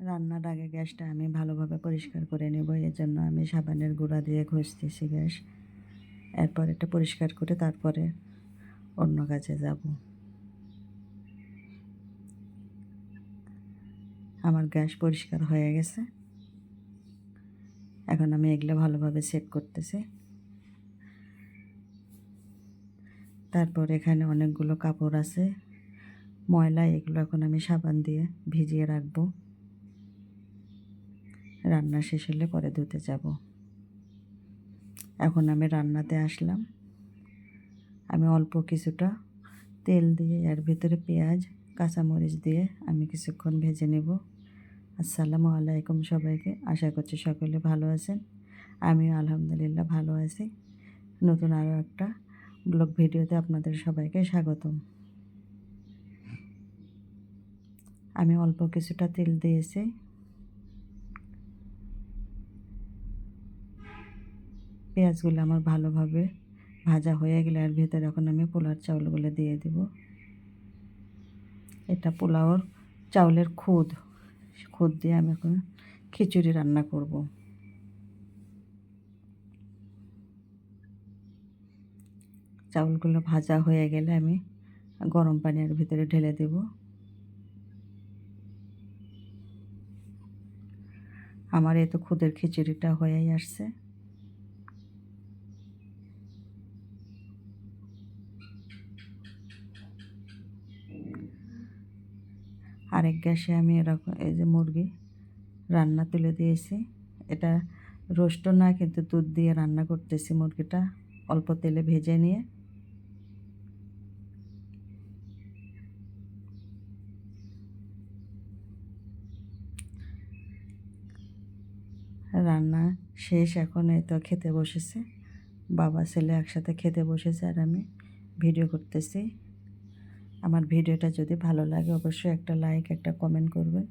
রান্নার আগে গ্যাসটা আমি ভালোভাবে পরিষ্কার করে নেব, এর জন্য আমি সাবানের গুঁড়া দিয়ে ঘষতেছি গ্যাস। এরপর এটা পরিষ্কার করে তারপরে অন্য কাজে যাব। আমার গ্যাস পরিষ্কার হয়ে গেছে। এখন আমি এগুলো ভালোভাবে সেট করতেছি। তারপর এখানে অনেকগুলো কাপড় আছে। ময়লা এগুলো এখন আমি সাবান দিয়ে ভিজিয়ে রাখব। রান্না শেষ হলে পরে ধুতে যাব। এখন আমি রান্নাতে আসলাম। আমি অল্প কিছুটা তেল দিয়ে, এর ভিতরে পেঁয়াজ, কাঁচামরিচ দিয়ে আমি কিছুক্ষণ ভেজে নেব। আসসালামু আলাইকুম সবাইকে। আশা করছি সকলে ভালো আছেন। আমিও আলহামদুলিল্লাহ ভালো আছি। নতুন আরও একটা ব্লগ ভিডিওতে আপনাদের সবাইকে স্বাগতম। আমি অল্প কিছুটা তেল দিয়েছি। পেঁয়াজগুলো আমার ভালোভাবে ভাজা হয়ে গেলে আর ভেতরে এখন আমি পোলার চাউলগুলো দিয়ে দেব। এটা পোলাওর চাউলের খুদ খুদ দিয়ে আমি এখন খিচুড়ি রান্না করব। চাউলগুলো ভাজা হয়ে গেলে আমি গরম পানি এর ভিতরে ঢেলে দেব। আমার এই তো খুদের খিচুড়িটা হয়েই আসছে। আরেক গ্যাসে আমি এরকম এই যে মুরগি রান্না তুলে দিয়েছি। এটা রোস্ট না, কিন্তু দুধ দিয়ে রান্না করতেছি মুরগিটা। অল্প তেলে ভেজে নিয়ে। রান্না শেষ, এখন এই তো খেতে বসেছে। বাবা, ছেলে একসাথে খেতে বসেছে আর আমি ভিডিও করতেছি। আমার ভিডিওটা যদি ভালো লাগে অবশ্যই একটা লাইক একটা কমেন্ট করবেন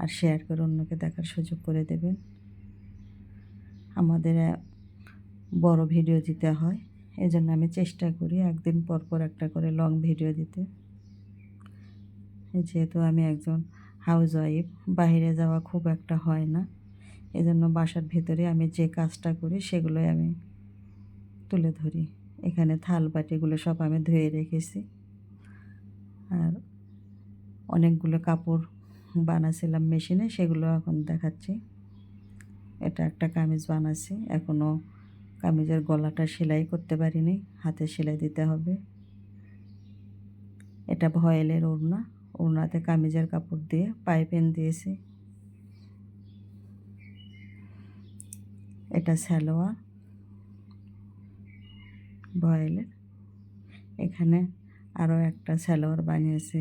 আর শেয়ার করে অন্যকে দেখার সুযোগ করে দেবেন। আমাদের বড় ভিডিও দিতে হয়, এজন্য আমি চেষ্টা করি একদিন পর পর একটা করে লং ভিডিও দিতে। যেহেতু আমি একজন হাউস ওয়াইফ বাইরে যাওয়া খুব একটা হয় না, এজন্য বাসার ভিতরে আমি যে কাজটা করি সেগুলোই আমি তুলে ধরি। এখানে থাল বাটিগুলো সব আমি ধুয়ে রেখেছি। আর অনেকগুলো কাপড় বানাছিলাম মেশিনে, সেগুলো এখন দেখাচ্ছি। এটা একটা কামিজ বানাচ্ছি এখনও কামিজের গলাটা সেলাই করতে পারিনি, হাতে সেলাই দিতে হবে। এটা ভয়েলের ওড়না, ওড়নাতে কামিজের কাপড় দিয়ে পাইপেন দিয়েছি। এটা সালোয়ার, ভয়েলের। এখানে আরও একটা সালোয়ার বানিয়েছে।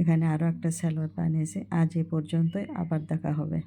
এখানে আরও একটা সালোয়ার বানিয়েছে। আজ এ পর্যন্তই, আবার দেখা হবে।